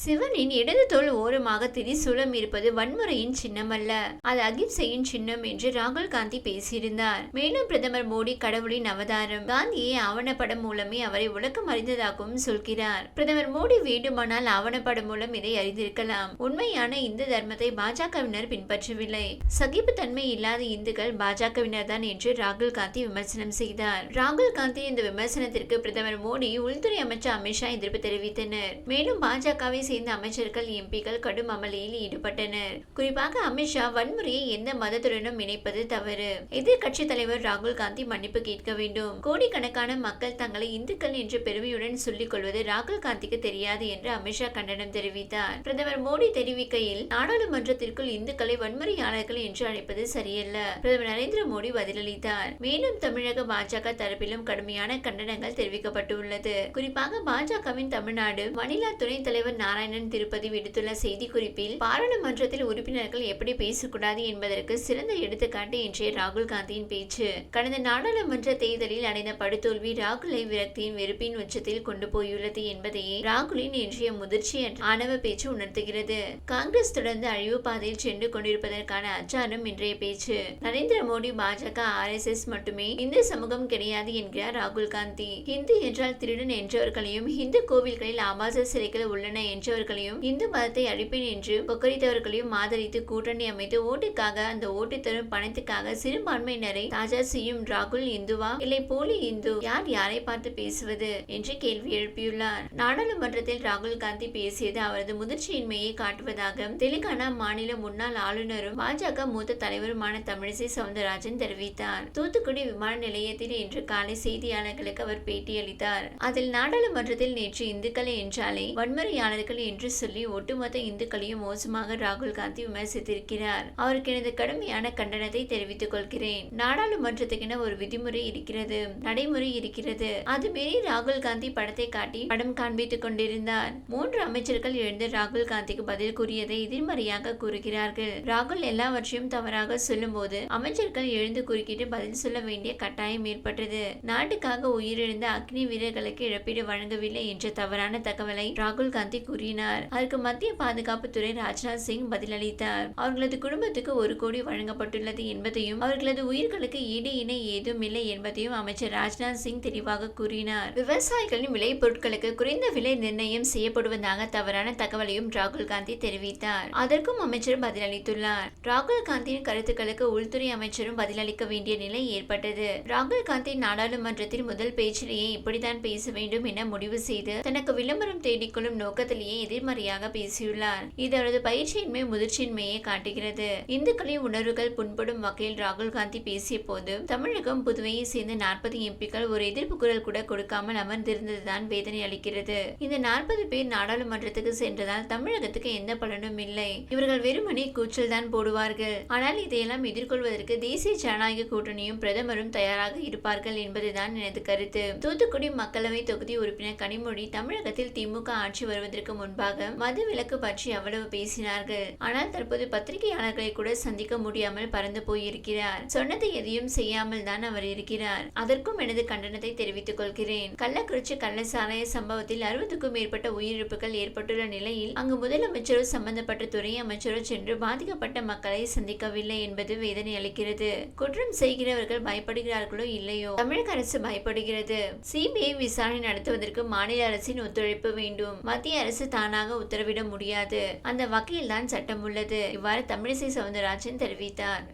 சிவனின் இடது தோல் ஓரமாக திரிசூலம் இருப்பது வன்முறையின் சின்னமல்ல. அது அகிம்சையின் சின்னம் என்று ராகுல் காந்தி பேசியிருந்தார். மேலும் பிரதமர் மோடி கடவுளின் அவதாரம். காந்தியை ஆவணப்படம் மூலமே அவரை உலகம் அறிந்ததாகவும் சொல்கிறார். பிரதமர் மோடி வேண்டுமானால் ஆவணப்படம் மூலம் இதை அறிந்திருக்கலாம். உண்மையான இந்து தர்மத்தை பாஜகவினர் பின்பற்றவில்லை. சகிப்புத்தன்மை இல்லாத இந்துக்கள் பாஜகவினர் தான் என்று ராகுல் காந்தி விமர்சனம் செய்தார். ராகுல் காந்தி இந்த விமர்சனத்திற்கு பிரதமர் மோடி உள்துறை அமைச்சர் அமித்ஷா எதிர்ப்பு தெரிவித்தனர். மேலும் பாஜகவை சேர்ந்த அமைச்சர்கள் எம்பிக்கள் கடும் அமளியில் ஈடுபட்டனர். குறிப்பாக அமித்ஷா வன்முறையை எந்த மதத்துடனும் இணைப்பது தவறு. எதிர்கட்சி தலைவர் ராகுல் காந்தி மன்னிப்பு கேட்க வேண்டும். கோடிக்கணக்கான மக்கள் தங்களை இந்துக்கள் என்று பெருமையுடன் சொல்லிக் கொள்வது ராகுல் காந்திக்கு தெரியாது என்று அமித்ஷா கண்டனம் தெரிவித்தார். பிரதமர் மோடி தெரிவிக்கையில் நாடாளுமன்றத்திற்குள் இந்துக்களை வன்முறையாளர்கள் என்று அழைப்பது சரியல்ல. பிரதமர் நரேந்திர மோடி பதிலளித்தார். மேலும் தமிழக பாஜக தரப்பிலும் கடுமையான கண்டனங்கள் தெரிவிக்கப்பட்டுள்ளது. குறிப்பாக பாஜகவின் தமிழ்நாடு மணிலா துணைத் தலைவர் நாராயண நாராயணன் திருப்பதி விடுத்துள்ள செய்திக்குறிப்பில் பாராளுமன்றத்தில் உறுப்பினர்கள் எப்படி பேசக்கூடாது என்பதற்கு சிறந்த எடுத்துக்காட்டு இன்றைய ராகுல் காந்தியின் பேச்சு. கடந்த நாடாளுமன்ற தேர்தலில் அடைந்த படுதோல்வி ராகுலை விரக்தியின் வெறுப்பின் உச்சத்தில் கொண்டு போயுள்ளது என்பதையே ராகுலின் இன்றைய முதிர்ச்சி ஆணவ பேச்சு உணர்த்துகிறது. காங்கிரஸ் தொடர்ந்து அழிவு பாதையில் சென்று கொண்டிருப்பதற்கான அச்சாரம் இன்றைய பேச்சு. நரேந்திர மோடி பாஜக ஆர்எஸ்எஸ் மட்டுமே இந்து சமூகம் கிடையாது என்கிறார் ராகுல் காந்தி. ஹிந்து என்றால் திருடன் என்றவர்களையும் இந்து கோவில்களில் ஆபாச சிலைகள் உள்ளன என்று என்றவர்களையும் இந்து மதத்தை அழிப்பேன் என்று கொக்கரித்தவர்களையும் ஆதரித்து கூட்டணி அமைத்து ஓட்டுக்காக அந்த ஓட்டு தரும் பணத்துக்காக சிறுபான்மையினரை தாஜா செய்யும் ராகுல் இந்துவா? இல்லை போலி இந்து யார் யாரை பார்த்து பேசுவது? என்று கேள்வி எழுப்பியுள்ளார். நாடாளுமன்றத்தில் ராகுல் காந்தி பேசியது அவரது முதிர்ச்சியின்மையை காட்டுவதாக தெலுங்கானா மாநில முன்னாள் ஆளுநரும் பாஜக மூத்த தலைவருமான தமிழிசை சவுந்தரராஜன் தெரிவித்தார். தூத்துக்குடி விமான நிலையத்தில் இன்று காலை செய்தியாளர்களுக்கு அவர் பேட்டியளித்தார். அதில் நாடாளுமன்றத்தில் நேற்று இந்துக்களை என்றாலே வன்முறையாளர்கள் என்று சொல்லி ஒட்டுமொத்த இந்துக்களையும் மோசமாக ராகுல் காந்தி விமர்சித்திருக்கிறார். அவருக்கு எனது கடுமையான கண்டனத்தை தெரிவித்துக் கொள்கிறேன். நாடாளுமன்றத்துக்கென ஒரு விதிமுறை இருக்கிறது நடைமுறை இருக்கிறது. அது மீறி ராகுல் காந்தி படத்தை காட்டி படம் காண்பித்துக் கொண்டிருந்தார். மூன்று அமைச்சர்கள் எழுந்து ராகுல் காந்திக்கு பதில் கூறியதை எதிர்மறையாக கூறுகிறார்கள். ராகுல் எல்லாவற்றையும் தவறாக சொல்லும் போது அமைச்சர்கள் எழுந்து குறுக்கிட்டு பதில் சொல்ல வேண்டிய கட்டாயம் ஏற்பட்டது. நாட்டுக்காக உயிரிழந்த அக்னி வீரர்களுக்கு இழப்பீடு வழங்கவில்லை என்ற தவறான தகவலை ராகுல் காந்தி கூறினார். அதற்கு மத்திய பாதுகாப்புத்துறை ராஜ்நாத் சிங் பதிலளித்தார். அவர்களது குடும்பத்துக்கு ஒரு கோடி வழங்கப்பட்டுள்ளது என்பதையும் அவர்களது உயிர்களுக்கு ஈடு இணை ஏதும் இல்லை என்பதையும் அமைச்சர் ராஜ்நாத் சிங் தெளிவாக கூறினார். விவசாயிகளின் விளை பொருட்களுக்கு குறைந்த விலை நிர்ணயம் செய்யப்படுவதாக தவறான தகவலையும் ராகுல் காந்தி தெரிவித்தார். அதற்கும் அமைச்சர் பதிலளித்துள்ளார். ராகுல் காந்தியின் கருத்துக்களுக்கு உள்துறை அமைச்சரும் பதிலளிக்க வேண்டிய நிலை ஏற்பட்டது. ராகுல் காந்தி நாடாளுமன்றத்தில் முதல் பேச்சிலேயே இப்படித்தான் பேச வேண்டும் என முடிவு செய்து தனக்கு விளம்பரம் தேடிக்கொள்ளும் நோக்கத்தில் நோக்கத்திலேயே எதிர்மறையாக பேசியுள்ளார். இது அவரது பயிற்சியின்மை முதிர்ச்சியின்மையை காட்டுகிறது. இந்துக்களின் உணர்வுகள் புண்படும் வகையில் ராகுல் காந்தி பேசிய போது தமிழகம் புதுவையை சேர்ந்த நாற்பது எம்பிக்கள் ஒரு எதிர்ப்பு குரல் கூட கொடுக்காமல் அமர்ந்திருந்ததுதான் வேதனை அளிக்கிறது. இந்த நாற்பது பேர் நாடாளுமன்றத்துக்கு சென்றதால் தமிழகத்துக்கு எந்த பலனும் இல்லை. இவர்கள் வெறுமனே கூச்சல் தான் போடுவார்கள். ஆனால் இதையெல்லாம் எதிர்கொள்வதற்கு தேசிய ஜனநாயக கூட்டணியும் பிரதமரும் தயாராக இருப்பார்கள் என்பதுதான் எனது கருத்து. தூத்துக்குடி மக்களவை தொகுதி உறுப்பினர் கனிமொழி தமிழகத்தில் திமுக ஆட்சி வருவதற்கு முன்பாக மது விலக்கு பற்றி அவ்வளவு பேசினார்கள். ஆனால் தற்போது பத்திரிகையாளர்களை கூட சந்திக்க முடியாமல் பறந்து போயிருக்கிறார். சொன்னதை எதையும் செய்யாமல் தான் அவர் இருக்கிறார். அதற்கும் எனது கண்டனத்தை தெரிவித்துக் கொள்கிறேன். கள்ளக்குறிச்சி கள்ளசாராய சம்பவத்தில் அறுபதுக்கும் மேற்பட்ட உயிரிழப்புகள் ஏற்பட்டுள்ள நிலையில் அங்கு முதலமைச்சரோ சம்பந்தப்பட்ட துறை அமைச்சரோ சென்று பாதிக்கப்பட்ட மக்களை சந்திக்கவில்லை என்பது வேதனை அளிக்கிறது. குற்றம் செய்கிறவர்கள் பயப்படுகிறார்களோ இல்லையோ? தமிழக அரசு பயப்படுகிறது. சிபிஐ விசாரணை நடத்துவதற்கு மாநில அரசின் ஒத்துழைப்பு வேண்டும். மத்திய அரசு தானாக உத்தரவிட முடியாது. அந்த வகையில்தான் சட்டம் உள்ளது. இவ்வாறு தமிழிசை சவுந்தரராஜன் தெரிவித்தார்.